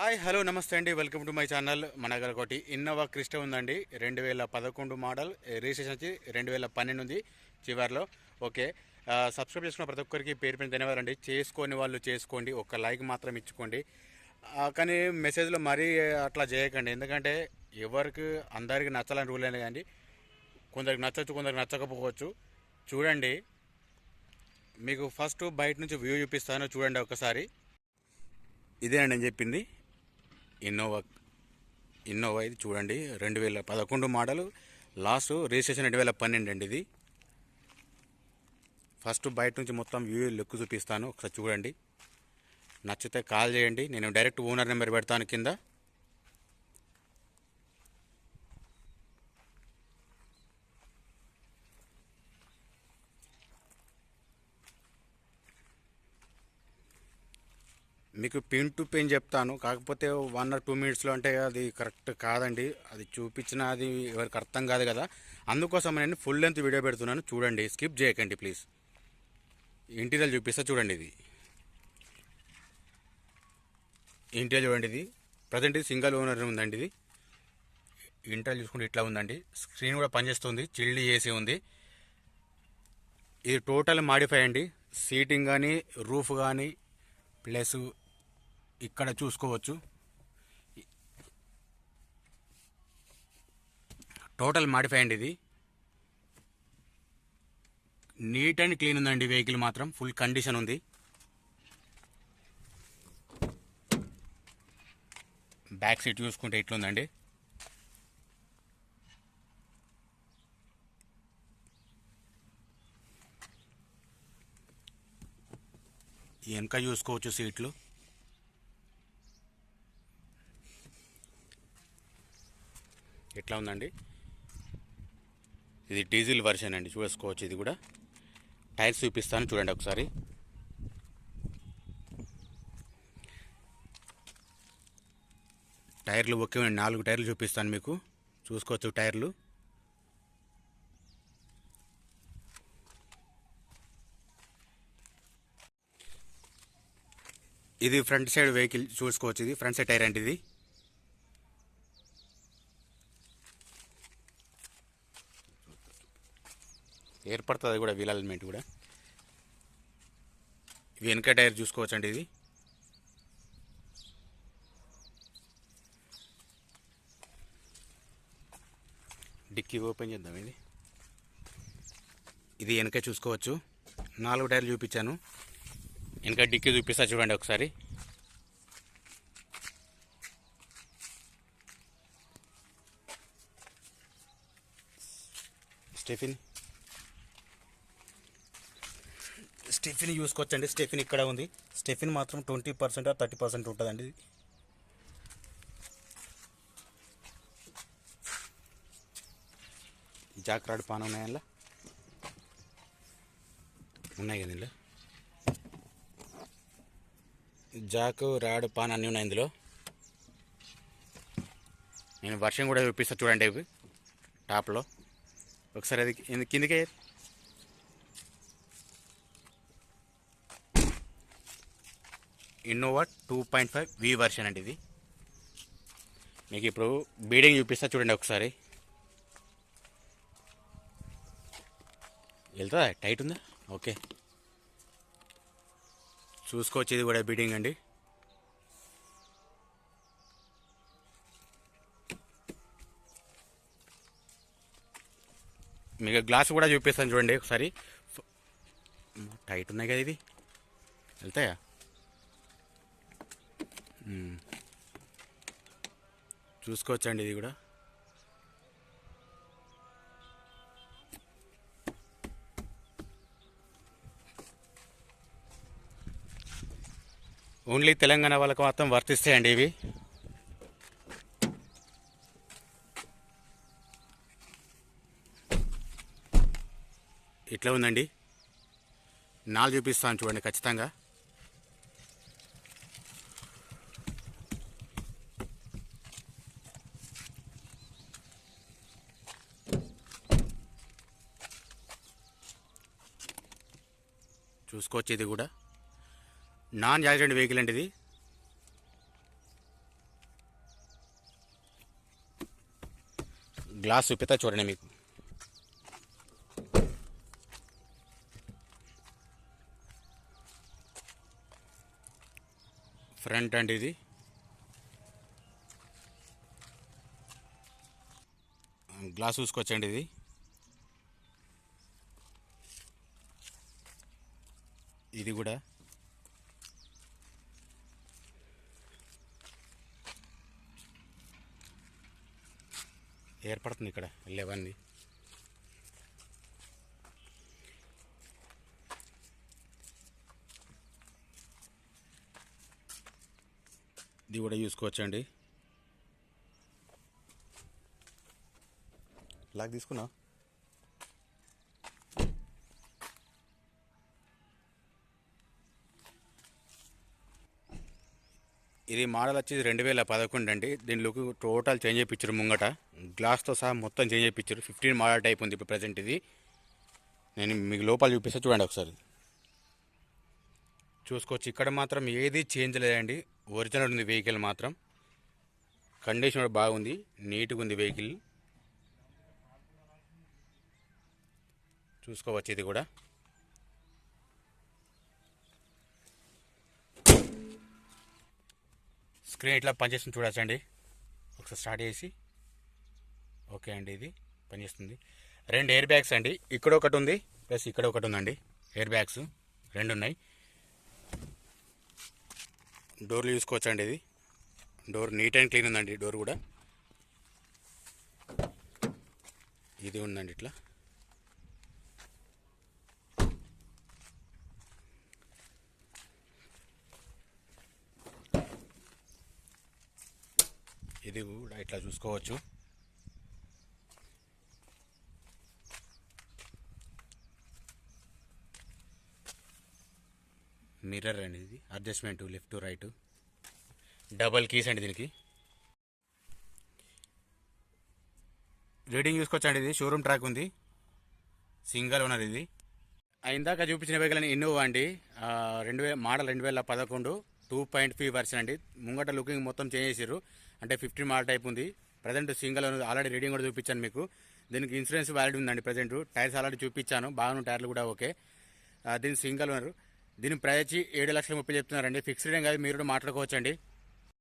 Hi hello నమస్తే అండి. Welcome to my channel మన దగ్గర ఒకటి ఇన్నోవా క్రిస్ట ఉందండి. రెండు వేల పదకొండు మోడల్ రిజిస్ట్రేషన్ వచ్చి రెండు వేల పన్నెండు ఉంది చివరిలో. ఓకే. సబ్స్క్రైబ్ చేసుకున్న ప్రతి ఒక్కరికి పేరు పైన ధన్యవాదండి చేసుకొని వాళ్ళు చేసుకోండి. ఒక లైక్ మాత్రం ఇచ్చుకోండి. కానీ మెసేజ్లో మరీ అట్లా చేయకండి. ఎందుకంటే ఎవరికి అందరికి నచ్చాలని రూల్ అయినా కానీ కొందరికి నచ్చచ్చు కొందరికి నచ్చకపోవచ్చు. చూడండి. మీకు ఫస్ట్ బయట నుంచి వ్యూ చూపిస్తాను. చూడండి ఒకసారి. ఇదేనండి నేను చెప్పింది. ఇన్నోవా ఇన్నోవా ఇది చూడండి. రెండు వేల పదకొండు మోడలు. లాస్ట్ రిజిస్ట్రేషన్ రెండు వేల పన్నెండు అండి ఇది. ఫస్ట్ బయట నుంచి మొత్తం వ్యూ లుక్ చూపిస్తాను. ఒకసారి చూడండి. నచ్చితే కాల్ చేయండి. నేను డైరెక్ట్ ఓనర్ నెంబర్ పెడతాను కింద. మీకు పిన్ టు పిన్ చెప్తాను. కాకపోతే వన్ ఆర్ టూ మినిట్స్లో అంటే అది కరెక్ట్ కాదండి. అది చూపించిన అది ఎవరికి అర్థం కాదు కదా. అందుకోసం నేను ఫుల్ లెంత్ వీడియో పెడుతున్నాను. చూడండి. స్కిప్ చేయకండి ప్లీజ్ ఇంటీరియర్ చూపిస్తా చూడండి ఇది. ఇంటీరియర్ చూడండి ఇది. ప్రజెంట్ ఇది సింగిల్ ఓనర్ ఉందండి ఇది. ఇంటర్ చూసుకుంటే ఇట్లా ఉందండి. స్క్రీన్ కూడా పనిచేస్తుంది. చిల్డ్ ఏసీ ఉంది. ఇది టోటల్ మాడిఫై అండి. సీటింగ్ కానీ రూఫ్ కానీ ప్లస్ ఇక్కడ చూసుకోవచ్చు. టోటల్ మాడిఫై అండి ఇది. నీట్ అండ్ క్లీన్ ఉందండి వెహికల్ మాత్రం. ఫుల్ కండిషన్ ఉంది. బ్యాక్ సీట్ చూసుకుంటే ఇట్లుందండి వెనక చూసుకోవచ్చు సీట్లు. ఎట్లా ఉందండి? ఇది డీజిల్ వర్షన్ అండి చూసుకోవచ్చు ఇది కూడా. టైర్స్ చూపిస్తాను చూడండి ఒకసారి. టైర్లు ఒకే నాలుగు టైర్లు చూపిస్తాను మీకు. చూసుకోవచ్చు టైర్లు. ఇది ఫ్రంట్ సైడ్ వెహికల్ చూసుకోవచ్చు ఇది. ఫ్రంట్ సైడ్ టైర్ అంటే ఇది. ఏర్పడుతుంది కూడా వీల్ అలైన్మెంట్ కూడా. ఇది వెనక టైర్ చూసుకోవచ్చండి ఇది. డిక్కీ ఓపెన్ చేద్దాం ఇది. ఇది వెనక చూసుకోవచ్చు. నాలుగు టైర్లు చూపించాను. వెనక డిక్కీ చూపిస్తా చూడండి ఒకసారి. స్టెఫిన్. స్టెఫిన్ చూసుకోవచ్చండి స్టెఫిన్ ఇక్కడ ఉంది. స్టెఫిన్ మాత్రం ట్వంటీ పర్సెంట్ థర్టీ పర్సెంట్ ఉంటుందండి ఇది. జాక్ రాడ్ పాన్ ఉన్నాయి ఉన్నాయి కదా ఇందులో? జాక్ రాడ్ పాన్ అన్నీ ఉన్నాయి ఇందులో. నేను వర్షం కూడా చూపిస్తా చూడండి ఇవి. టాప్లో ఒకసారి అది కిందకే Innova two point five V version అండి ఇది. మీకు ఇప్పుడు బీడింగ్ చూపిస్తా చూడండి ఒకసారి. వెళ్తుందా? టైట్ ఉందా? ఓకే చూసుకోవచ్చు ఇది కూడా బీడింగ్ అండి. మీకు గ్లాస్ కూడా చూపిస్తాను చూడండి ఒకసారి. టైట్ ఉన్నాయి కదా ఇది. వెళ్తాయా? చూసుకోవచ్చండి ఇది కూడా. ఓన్లీ తెలంగాణ వాళ్ళకు మాత్రం వర్తిస్తాయండి ఇవి. ఇట్లా ఉందండి. నాలుగు చూపిస్తాను చూడండి ఖచ్చితంగా. చూసుకోవచ్చు ఇది కూడా. నాన్ యాక్సిడెంట్ వెహికల్ అండి ఇది గ్లాస్ చూపిస్తా చూడండి మీకు. ఫ్రంట్ అండి ఇది. గ్లాస్ చూసుకోవచ్చండి ఇది. ఇది కూడా. ఏర్పడుతుంది ఇక్కడ లెవెన్ది ఇది కూడా చూసుకోవచ్చండి. లాగ్ తీసుకున్నా? ఇది మోడల్ వచ్చేసి రెండు వేల పదకొండు అండి. దీని లుక్ టోటల్ చేంజ్ చేయించారు ముంగట. గ్లాస్తో సహా మొత్తం చేంజ్ చేయించారు ఫిఫ్టీన్ మోడల్ టైప్ ఉంది ఇప్పుడు ప్రజెంట్ ఇది. నేను మీకు లోపల చూపిస్తే చూడండి ఒకసారి. చూసుకోవచ్చు. ఇక్కడ మాత్రం ఏది చేంజ్ లేదండి. ఒరిజినల్ ఉంది వెహికల్ మాత్రం. కండిషన్ కూడా బాగుంది. నీట్గా ఉంది వెహికల్ చూసుకోవచ్చు ఇది కూడా. స్క్రీన్ ఇట్లా పనిచేస్తుంది చూడొచ్చండి. ఒకసారి స్టార్ట్ చేసి. ఓకే అండి ఇది పనిచేస్తుంది. రెండు ఎయిర్ బ్యాగ్స్ అండి. ఇక్కడ ఒకటి ఉంది ప్లస్ ఇక్కడ ఒకటి ఉందండి. ఎయిర్ బ్యాగ్స్ రెండు ఉన్నాయి. డోర్లు చూసుకోవచ్చండి ఇది. డోర్ నీట్ అండ్ క్లీన్ ఉందండి డోర్ కూడా. ఇది ఉందండి ఇట్లా. ఇది కూడా ఇట్లా చూసుకోవచ్చు. మిర్రర్ అండి ఇది adjustment left right. Double keys అండి దీనికి. రీడింగ్ చూసుకోవచ్చండి ఇది. షోరూమ్ ట్రాక్ ఉంది. సింగల్ ఓనర్ ఇది. ఇందాక చూపించిన వెహికల్ అని ఇన్నోవా అండి. రెండు వేల మోడల్ రెండు వేల పదకొండు. టూ పాయింట్ ఫైవ్ వర్షన్ అండి. ముంగట లుకింగ్ మొత్తం చేంజ్ చేసారు అంటే ఫిఫ్టీన్ మాల్ టైప్ ఉంది. ప్రజెంట్ సింగల్ ఆల్రెడీ రీడింగ్ కూడా చూపించాను మీకు. దీనికి ఇన్సూరెన్స్ వ్యాలిడ్ ఉందండి ప్రజెంట్ టైర్స్ ఆల్రెడీ చూపించాను. బాగున్న టైర్లు కూడా ఓకే. ఆ, దీని సింగల్ ఓనర్ దీని ప్రైజ్ ఏడు లక్షల ముప్పై చెప్తున్నారండి. ఫిక్స్డ్ ఏం కాదు మీరు కూడా మాట్లాడుకోవచ్చండి.